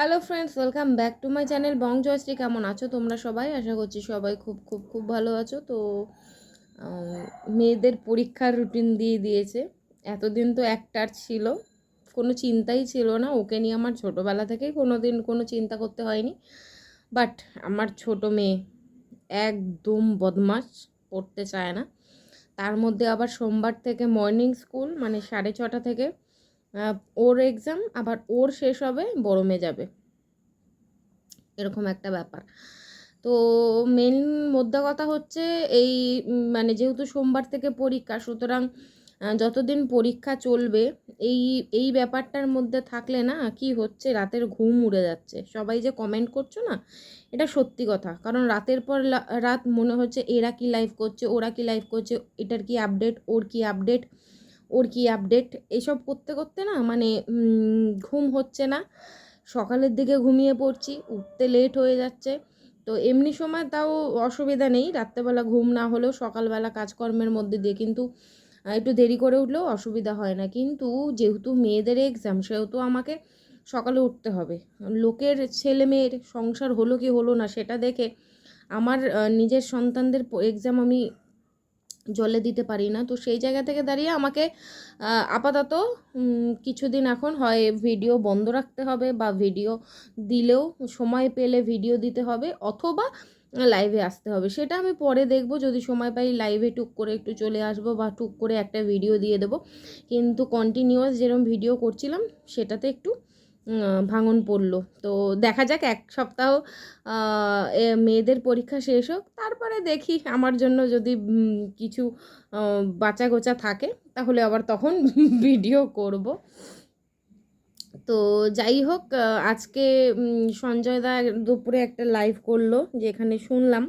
Hello friends welcome back to my channel Bong Jayashree কেমন আছো তোমরা সবাই? আশা করছি সবাই খুব খুব খুব ভালো আছো। তো মেয়েদের পরীক্ষার রুটিন দিয়ে দিয়েছে। এতদিন তো একটার ছিল, কোনো চিন্তাই ছিল না। ওকে নিয়ে আমার ছোটোবেলা থেকেই কোনো দিন কোনো চিন্তা করতে হয়নি। বাট আমার ছোট মেয়ে একদম বদমাস পড়তে চায় না। তার মধ্যে আবার সোমবার থেকে মর্নিং স্কুল মানে সাড়ে ছটা থেকে ওর এক্সাম আবার ওর শেষ হবে বড় মেয়ে যাবে। এরকম একটা ব্যাপার। তো মেন মোদ্দা কথা হচ্ছে এই মানে যেহেতু সোমবার থেকে পরীক্ষা, সুতরাং যতদিন পরীক্ষা চলবে, এই এই ব্যাপারটার মধ্যে থাকলে না কি হচ্ছে, রাতের ঘুম উড়ে যাচ্ছে। সবাই যে কমেন্ট করছ না, এটা সত্যি কথা। কারণ রাতের পর রাত মনে হচ্ছে এরা কি লাইভ করছে, ওরা কি লাইভ করছে, এটার কি আপডেট ওর কি আপডেট ওর কি আপডেট এসব করতে করতে না মানে ঘুম হচ্ছে না। সকালের দিকে ঘুমিয়ে পড়ছি, উঠতে লেট হয়ে যাচ্ছে। তো এমনি সময় তাও অসুবিধা নেই, রাত্রেবেলা ঘুম না হলেও সকালবেলা কাজকর্মের মধ্যে দিয়ে কিন্তু একটু দেরি করে উঠলেও অসুবিধা হয় না। কিন্তু যেহেতু মেয়েদের এক্সাম সেহেতু আমাকে সকালে উঠতে হবে। লোকের, ছেলে মেয়ের সংসার হলো কি হলো না সেটা দেখে আমার নিজের সন্তানদের এক্সাম আমি জলে দিতে পারি না। তো সেই জায়গা থেকে দাঁড়িয়ে আমাকে আপাতত কিছুদিন এখন হয় ভিডিও বন্ধ রাখতে হবে বা ভিডিও দিলেও সময় পেলে ভিডিও দিতে হবে অথবা লাইভে আসতে হবে। সেটা আমি পরে দেখব। যদি সময় পাই লাইভে টুক করে একটু চলে আসব বা টুক করে একটা ভিডিও দিয়ে দেবো। কিন্তু কন্টিনিউয়াস যেরকম ভিডিও করছিলাম সেটাতে একটু ভাঙন পড়ল। তো দেখা যাক এক সপ্তাহ মেয়েদের পরীক্ষা শেষ হোক তারপরে দেখি আমার জন্য যদি কিছু বাঁচা গোচা থাকে তাহলে আবার তখন ভিডিও করব। তো যাই হোক আজকে সঞ্জয় দা দুপুরে একটা লাইভ করল যেখানে শুনলাম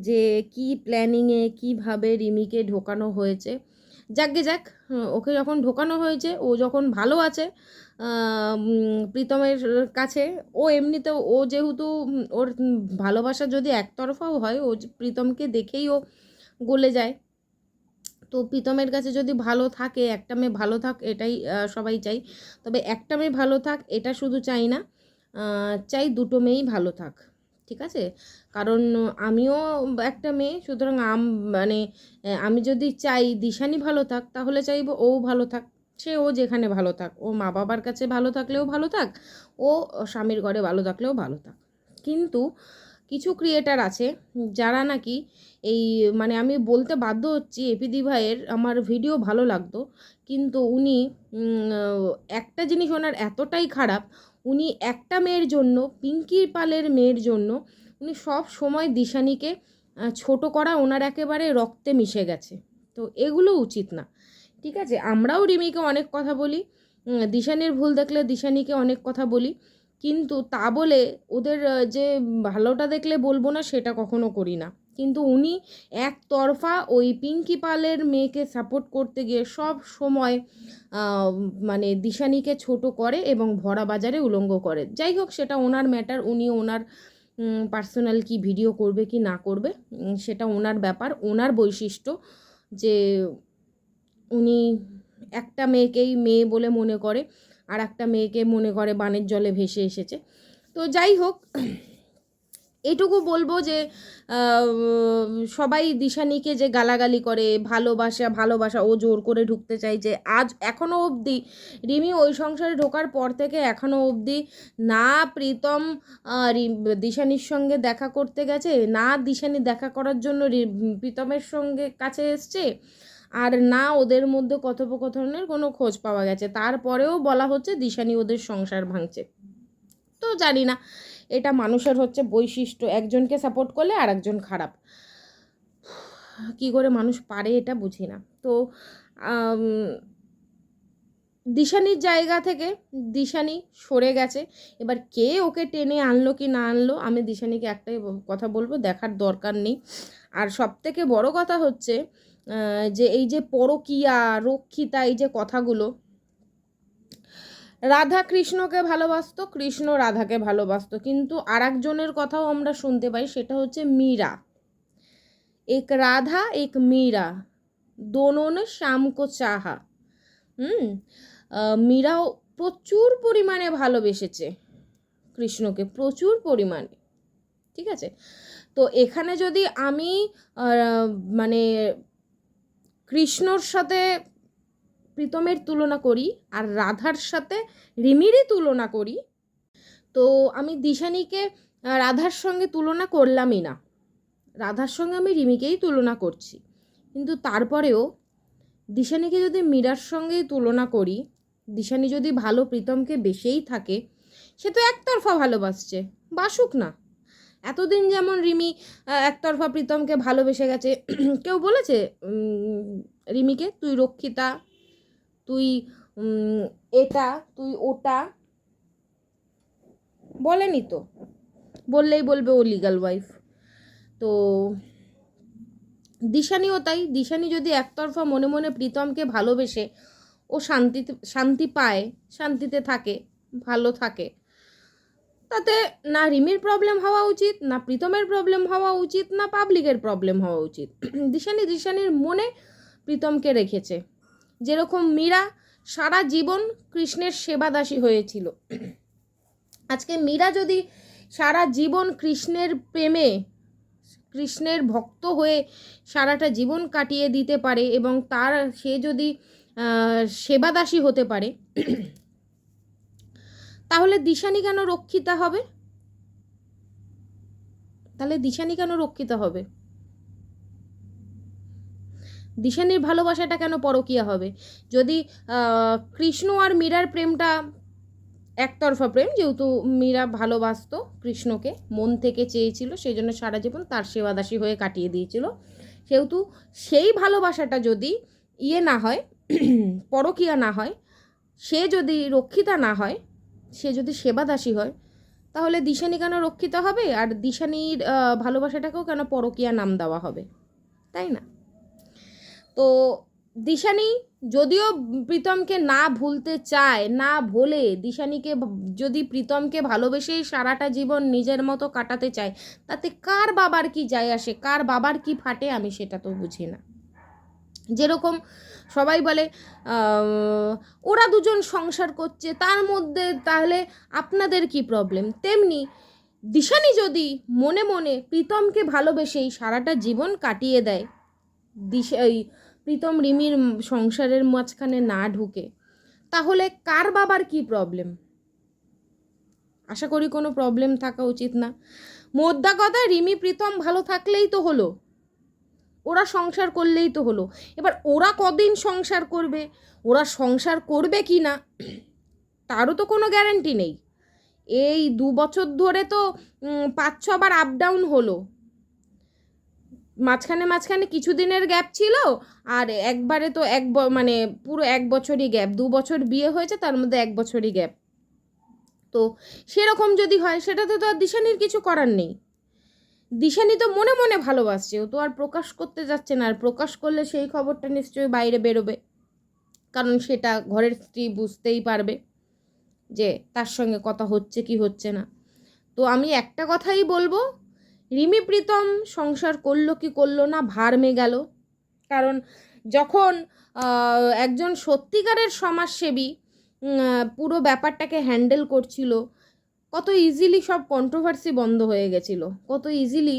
যে কি প্ল্যানিংয়ে কীভাবে রিমিকে ঢোকানো হয়েছে। যাক আহ, ওকে যখন ঢোকানো হয়েছে, ও যখন ভালো আছে প্রীতমের কাছে, ও এমনিতে ও যেহেতু ওর ভালোবাসা যদি একতরফাও হয়, ও প্রীতমকে দেখেই ও গলে যায়। তো প্রীতমের কাছে যদি ভালো থাকে, একটা মেয়ে ভালো থাক, এটাই সবাই চাই। তবে একটা মেয়ে ভালো থাক, এটা শুধু চাই না চাই দুটো মেয়েই ভালো থাক। ঠিক আছে? কারণ আমিও একটা মেয়ে, সুতরাং আম মানে আমি যদি চাই দিশানি ভালো থাক, তাহলে চাইব ও ভালো থাক, সে ও যেখানে ভালো থাক। ও মা বাবার কাছে ভালো থাকলেও ভালো থাক, ও স্বামীর ঘরে ভালো থাকলেও ভালো থাক। কিন্তু কিছু ক্রিয়েটার আছে, যারা নাকি এই মানে আমি বলতে বাধ্য হচ্ছি এপিদি ভাইয়ের আমার ভিডিও ভালো লাগতো। কিন্তু উনি একটা জিনিস ওনার এতটাই খারাপ উনি একটা মেয়ের জন্য পিঙ্কি পালের মেয়ের জন্য, উনি সব সময় দিশানিকে ছোট করা ওনার একেবারে রক্তে মিশে গেছে। তো এগুলো উচিত না। ঠিক আছে, আমরাও রিমিকে অনেক কথা বলি দিশানির ভুল দেখলে দিশানিকে অনেক কথা বলি, কিন্তু তা বলে ওদের যে ভালোটা দেখলে বলব না, সেটা কখনো করি না। কিন্তু উনি একতরফা ওই পিঙ্কি পালের মেয়েকে সাপোর্ট করতে গিয়ে সব সময় মানে দিশানিকে ছোট করে এবং ভরা বাজারে উলঙ্গ করে। যাই হোক, সেটা ওনার ম্যাটার উনি ওনার পার্সোনাল কি ভিডিও করবে কি না করবে সেটা ওনার ব্যাপার, ওনার বৈশিষ্ট্য যে উনি একটা মেয়েকেই মেয়ে বলে মনে করে আর একটা মেয়েকে মনে করে বানের জলে ভেসে এসেছে। তো যাই হোক এটুকু বলব যে সবাই দিশানিকে যে গালাগালি করে, ভালোবাসা ভালোবাসা, ও জোর করে ঢুকতে চাইছে আজ এখনও অবধি, রিমি ওই সংসারে ঢোকার পর থেকে এখনও অবধি না প্রীতম দিশানির সঙ্গে দেখা করতে গেছে, না দিশানি দেখা করার জন্য প্রীতমের সঙ্গে কাছে এসছে, আর না ওদের মধ্যে কথোপকথনের কোনো খোঁজ পাওয়া গেছে। তারপরেও বলা হচ্ছে দিশানি ওদের সংসার ভাঙছে। তো জানি না। এটা মানুষের হচ্ছে বৈশিষ্ট্য। একজনকে সাপোর্ট করলে আর একজন খারাপ। কি করে মানুষ পারে এটা বুঝি না। তো দিশানির জায়গা থেকে দিশানি সরে গেছে। এবার কে ওকে টেনে আনলো কি না আনলো, আমি দিশানিকে একটাই কথা বলব, দেখার দরকার নেই। আর সব থেকে বড় কথা হচ্ছে যে এই যে পরকীয়া, রক্ষিতা, এই যে কথাগুলো রাধা কৃষ্ণকে ভালোবাসতো, কৃষ্ণ রাধাকে ভালোবাসতো। কিন্তু আর একজনের কথাও আমরা শুনতে পাই, সেটা হচ্ছে মীরা। এক রাধা, এক মীরা। দোনো ने শ্যাম কো চাহা। হুম? মীরাও প্রচুর পরিমাণে ভালোবেসেছে কৃষ্ণকে, প্রচুর পরিমাণে। ঠিক আছে? তো এখানে যদি আমি মানে কৃষ্ণর সাথে প্রীতমের তুলনা করি আর রাধার সাথে রিমিরই তুলনা করি, তো আমি দিশানিকে রাধার সঙ্গে তুলনা করলামই না। রাধার সঙ্গে আমি রিমিকেই তুলনা করছি। কিন্তু তারপরেও দিশানিকে যদি মীরার সঙ্গেই তুলনা করি, দিশানি যদি ভালো প্রীতমকে বেশেই থাকে, সে তো একতরফা ভালোবাসছে, বাসুক না। এতদিন যেমন রিমি একতরফা প্রীতমকে ভালোবেসে গেছে, কেউ বলেছে রিমিকে, তুই রক্ষিতা তুই এটা, তুই ওটা। বলেনি তো। বললেই বলবে ও লিগাল ওয়াইফ তো, দিশানিও তাই। দিশানি যদি একতরফা মনে মনে প্রীতমকে ভালোবেসে ও শান্তিতে, শান্তি পায়, শান্তিতে থাকে, ভালো থাকে, তাতে না রিমির প্রবলেম হওয়া উচিত, না প্রীতমের প্রবলেম হওয়া উচিত, না পাবলিকের প্রবলেম হওয়া উচিত। দিশানি দিশানির মনে প্রীতমকে রেখেছে। যেরকম মীরা সারা জীবন কৃষ্ণের সেবাদাসী হয়েছিল। আজকে মীরা যদি সারা জীবন কৃষ্ণের প্রেমে, কৃষ্ণের ভক্ত হয়ে সারাটা জীবন কাটিয়ে দিতে পারে এবং তার, সে যদি সেবাদাসী হতে পারে, তাহলে দিশানি কেন রক্ষিতা হবে? তাহলে দিশানি কেন রক্ষিতা হবে? দিশানির ভালোবাসাটা কেন পরকীয়া হবে? যদি কৃষ্ণ আর মীরার প্রেমটা একতরফা প্রেম, যেহেতু মীরা ভালোবাসতো কৃষ্ণকে, মন থেকে চেয়েছিল, সেই জন্য সারা জীবন তার সেবাদাসী হয়ে কাটিয়ে দিয়েছিল। সেহেতু সেই ভালোবাসাটা যদি ইয়ে না হয়, পরকীয়া না হয়, সে যদি রক্ষিতা না হয়, সে যদি সেবাদাসী হয়, তাহলে দিশানি কেন রক্ষিতা হবে? আর দিশানির ভালোবাসাটাকেও কেন পরকীয়া নাম দেওয়া হবে? তাই না? তো দিশানি যদিও প্রীতমকে না ভুলতে চায়, না ভোলে, দিশানিকে যদি প্রীতমকে ভালোবেসেই সারাটা জীবন নিজের মতো কাটাতে চায়, তাতে কার বাবার কি যায় আসে, কার বাবার কি ফাটে আমি সেটা তো বুঝি না। যেরকম সবাই বলে ওরা দুজন সংসার করছে, তার মধ্যে তাহলে আপনাদের কি প্রবলেম তেমনি দিশানি যদি মনে মনে প্রীতমকে ভালোবেসেই সারাটা জীবন কাটিয়ে দেয়, দিশা প্রীতম রিমির সংসারের মাঝখানে না ঢুকে, তাহলে কার বাবার কি প্রবলেম আশা করি কোনো প্রবলেম থাকা উচিত না। মোদ্দা কথা রিমি, প্রীতম ভালো থাকলেই তো হলো। ওরা সংসার করলেই তো হলো। এবার ওরা কদিন সংসার করবে? ওরা সংসার করবে কি না? তারও তো কোনো গ্যারান্টি নেই। এই দু বছর ধরে তো পাঁচ ছবার আপ ডাউন হলো। মাঝখানে মাঝখানে কিছু দিনের গ্যাপ ছিল আর একবারে তো এক মানে পুরো এক বছরই গ্যাপ দু বছর বিয়ে হয়েছে, তার মধ্যে এক বছরই গ্যাপ তো সেরকম যদি হয়, সেটাতে তো আর দিশানির কিছু করার নেই। দিশানি তো মনে মনে ভালোবাসছে, ও তো আর প্রকাশ করতে যাচ্ছে না, আর প্রকাশ করলে সেই খবরটা নিশ্চয়ই বাইরে বেরোবে। কারণ সেটা ঘরের স্ত্রী বুঝতেই পারবে যে তার সঙ্গে কথা হচ্ছে কি হচ্ছে না। তো আমি একটা কথাই বলব রিমি প্রীতম সংসার করল কি করল না ভার্মে গেল। কারণ যখন একজন সত্যিকারের সমাজসেবী পুরো ব্যাপারটাকে হ্যান্ডেল করছিল, কত ইজিলি সব কন্ট্রোভার্সি বন্ধ হয়ে গেছিল। কত ইজিলি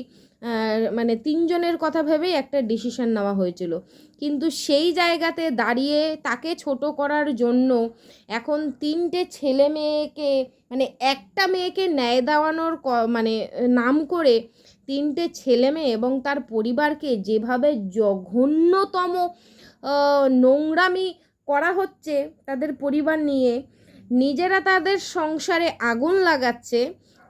মানে তিনজনের কথা ভেবেই একটা ডিসিশন নেওয়া হয়েছিল। কিন্তু সেই জায়গাতে দাঁড়িয়ে তাকে ছোট করার জন্য এখন তিনটে ছেলে মেয়েকে মানে একটা মেয়েকে ন্যায় দেওয়ানোর মানে নাম করে তিনটে ছেলে মেয়ে এবং তার পরিবারকে যেভাবে জঘন্যতম নোংরামি করা হচ্ছে তাদের পরিবার নিয়ে, নিজেরা তাদের সংসারে আগুন লাগাচ্ছে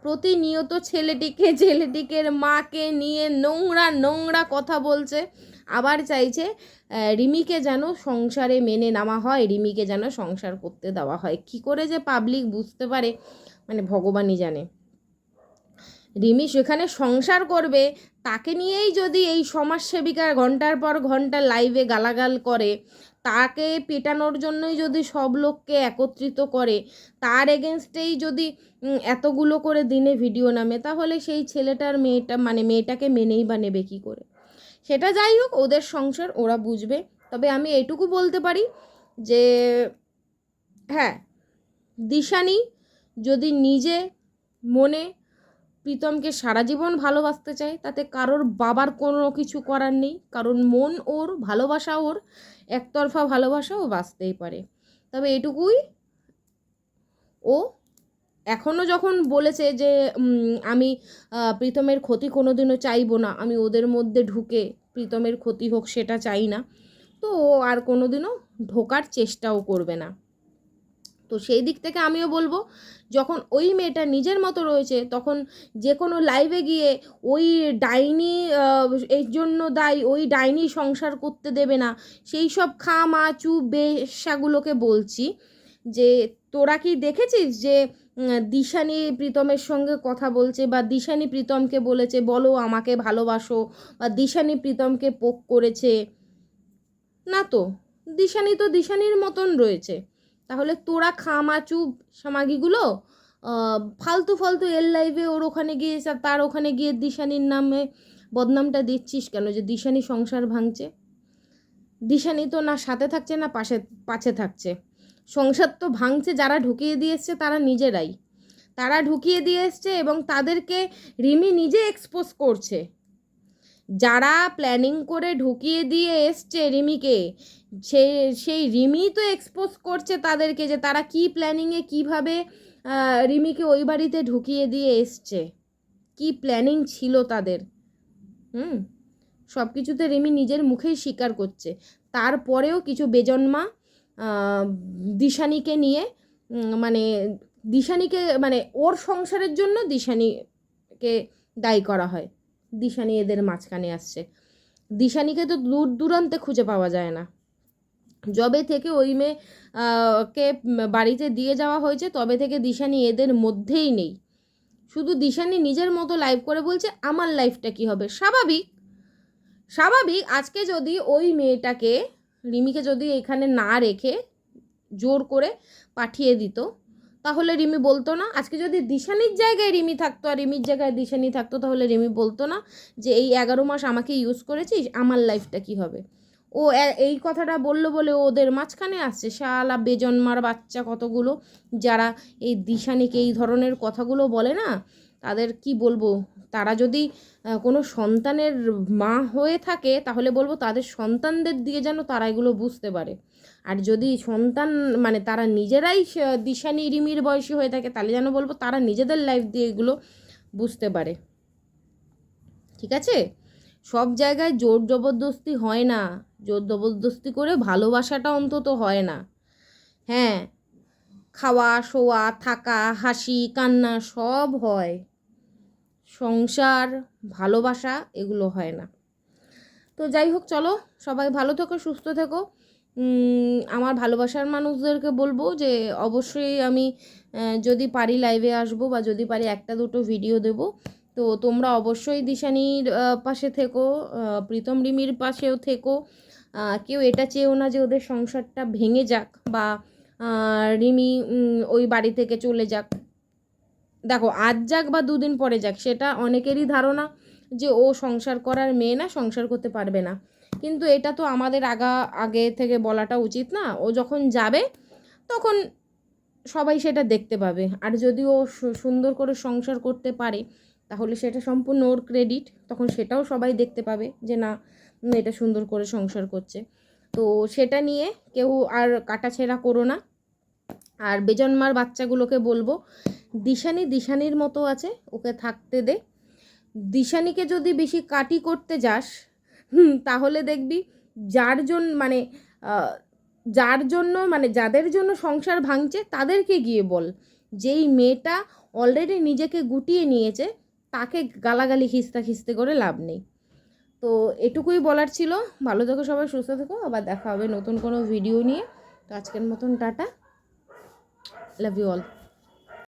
প্রতিনিয়ত ছেলেটিকে ছেলেটিকে, মাকে নিয়ে নোংরা নোংরা কথা বলছে। আবার চাইছে রিমিকে যেন সংসারে মেনে নেওয়া হয়, রিমিকে যেন সংসার করতে দেওয়া হয়। কি করে যে পাবলিক বুঝতে পারে? মানে ভগবানই জানে। রিমি সেখানে সংসার করবে, তাকে নিয়েই যদি এই সমাজসেবিকা ঘণ্টার পর ঘণ্টা লাইভে গালাগাল করে তাকে পেটানোর জন্যই যদি সব লোককে একত্রিত করে, তার এগেনস্টেই যদি এতগুলো করে দিনে ভিডিও নামে, তাহলে সেই ছেলেটার মেয়েটা মানে মেয়েটাকে মেনেই বা নেবে কী করে? সেটা যাই হোক, ওদের সংসার, ওরা বুঝবে। তবে আমি এটুকু বলতে পারি যে হ্যাঁ দিশানি যদি নিজে মনে প্রীতমকে সারা জীবন ভালোবাসতে চায়, তাতে কারোর বাবার কোনো কিছু করার নেই। কারণ মন ওর, ভালোবাসা ওর, একতরফা ভালোবাসা ও বাঁচতেই পারে। তবে এটুকুই, ও এখনও যখন বলেছে যে আমি প্রীতমের ক্ষতি কোনোদিনও চাইব না, আমি ওদের মধ্যে ঢুকে প্রীতমের ক্ষতি হোক সেটা চাই না, তো ও আর কোনোদিনও ঢোকার চেষ্টাও করবে না। তো সেই দিক থেকে আমিও বলব, যখন ওই মেয়েটা নিজের মতো রয়েছে, তখন যে কোনো লাইভে গিয়ে ওই ডাইনি এর জন্য দায়ী, ওই ডাইনি সংসার করতে দেবে না, সেই সব খা মাচু বেশাগুলোকে বলছি যে, তোরা কি দেখেছিস যে দিশানি প্রীতমের সঙ্গে কথা বলছে বা দিশানি প্রীতমকে বলেছে, বলো আমাকে ভালোবাসো বা দিশানি প্রীতমকে পোক করেছে? না তো, দিশানি তো দিশানির মতন রয়েছে। তাহলে তোরা খামাচু সামাগিগুলো ফালতু ফালতু এল লাইভে ওর ওখানে গিয়ে তার ওখানে গিয়ে দিশানির নামে বদনামটা দিচ্ছিস কেন যে দিশানি সংসার ভাঙছে? দিশানি তো না সাথে থাকছে না পাশে পাশে থাকছে। সংসার তো ভাঙছে, যারা ঢুকিয়ে দিয়ে এসছে তারা নিজেরাই। তারা ঢুকিয়ে দিয়ে এসছে এবং তাদেরকে রিমি নিজে এক্সপোজ করছে। যারা প্ল্যানিং করে ঢুকিয়ে দিয়ে এসছে রিমিকে, সে, সেই রিমি তো এক্সপোজ করছে তাদেরকে যে তারা কি প্ল্যানিংয়ে কীভাবে রিমিকে ওই বাড়িতে ঢুকিয়ে দিয়ে এসছে। কি প্ল্যানিং ছিল তাদের। হুম? সব কিছুতে রিমি নিজের মুখেই স্বীকার করছে। তারপরেও কিছু বেজন্মা দিশানিকে নিয়ে মানে দিশানিকে মানে ওর সংসারের জন্য দিশানিকে দায়ী করা হয়। দিশানি এদের মাঝখানে আসছে। দিশানিকে তো দূর দূরান্তে খুঁজে পাওয়া যায় না। যবে থেকে ওই মেয়ে কে বাড়িতে দিয়ে যাওয়া হয়েছে, তবে থেকে দিশানি এদের মধ্যেই নেই। শুধু দিশানি নিজের মতো লাইভ করে বলছে, আমার লাইফটা কি হবে? স্বাভাবিক স্বাভাবিক আজকে যদি ওই মেয়েটাকে রিমিকে যদি এখানে না রেখে জোর করে পাঠিয়ে দিত তাহলে রিমি বলতো না। আজকে যদি দিশানির জায়গায় রিমি থাকতো আর রিমির জায়গায় দিশানি থাকতো, তাহলে রিমি বলতো না যে এই এগারো মাস আমাকে ইউজ করেছিস, আমার লাইফটা কি হবে? ও এই কথাটা বলল বলে ওদের মাঝখানে আসছে। শালা বেজন্মার বাচ্চা কতগুলো, যারা এই দিশানিকে এই ধরনের কথাগুলো বলে না, তাদের কি বলব? তারা যদি কোনো সন্তানের মা হয়ে থাকে, তাহলে বলব তাদের সন্তানদের দিয়ে যেন তারা এগুলো বুঝতে পারে। আর যদি সন্তান মানে তারা নিজেরাই স- দিশানি রিমির বয়সী হয়ে থাকে, তাহলে যেন বলব তারা নিজেদের লাইফ দিয়ে এগুলো বুঝতে পারে। ঠিক আছে? সব জায়গায় জোর জবরদস্তি হয় না। জোর জবরদস্তি করে ভালোবাসাটা অন্তত হয় না। হ্যাঁ খাওয়া, শোয়া, থাকা, হাসি, কান্না সব হয়। সংসার, ভালোবাসা এগুলো হয় না। তো যাই হোক, চলো সবাই ভালো থেকো, সুস্থ থেকো। আমার ভালোবাসার মানুষদেরকে বলব যে অবশ্যই আমি যদি পারি লাইভে আসব বা যদি পারি একটা দুটো ভিডিও দেব। তো তোমরা অবশ্যই দিশানির পাশে থেকো প্রীতম রিমির পাশেও থেকো। কেউ এটা চেয়েও না যে ওদের সংসারটা ভেঙে যাক বা রিমি ওই বাড়ি থেকে চলে যাক। দেখো, আজ যাক বা দুদিন পরে যাক, সেটা অনেকেরই ধারণা যে ও সংসার করার মেয়ে না, সংসার করতে পারবে না। কিন্তু এটা তো আমাদের আগা, আগে থেকে বলাটা উচিত না। ও যখন যাবে, তখন সবাই সেটা দেখতে পাবে। আর যদি ও সুন্দর করে সংসার করতে পারে, তাহলে সেটা সম্পূর্ণ ওর ক্রেডিট তখন সেটাও সবাই দেখতে পাবে যে না এটা সুন্দর করে সংসার করছে। তো সেটা নিয়ে কেউ আর কাটাছেঁড়া করো না। আর বেজন্মার বাচ্চাগুলোকে বলব, দিশানি দিশানির মতো আছে, ওকে থাকতে দে। দিশানিকে যদি বেশি কাটি করতে যাস হুম, তাহলে দেখবি যার জন্য মানে যার জন্য মানে যাদের জন্য সংসার ভাঙছে তাদেরকে গিয়ে বল। যেই মেয়েটা অলরেডি নিজেকে গুটিয়ে নিয়েছে তাকে গালাগালি খিস্তা খিস্তে করে লাভ নেই। তো এটুকুই বলার ছিল। ভালো থেকো সবাই সুস্থ থেকো। আবার দেখা হবে নতুন কোনো ভিডিও নিয়ে। তো আজকের মতন টাটা। Love you all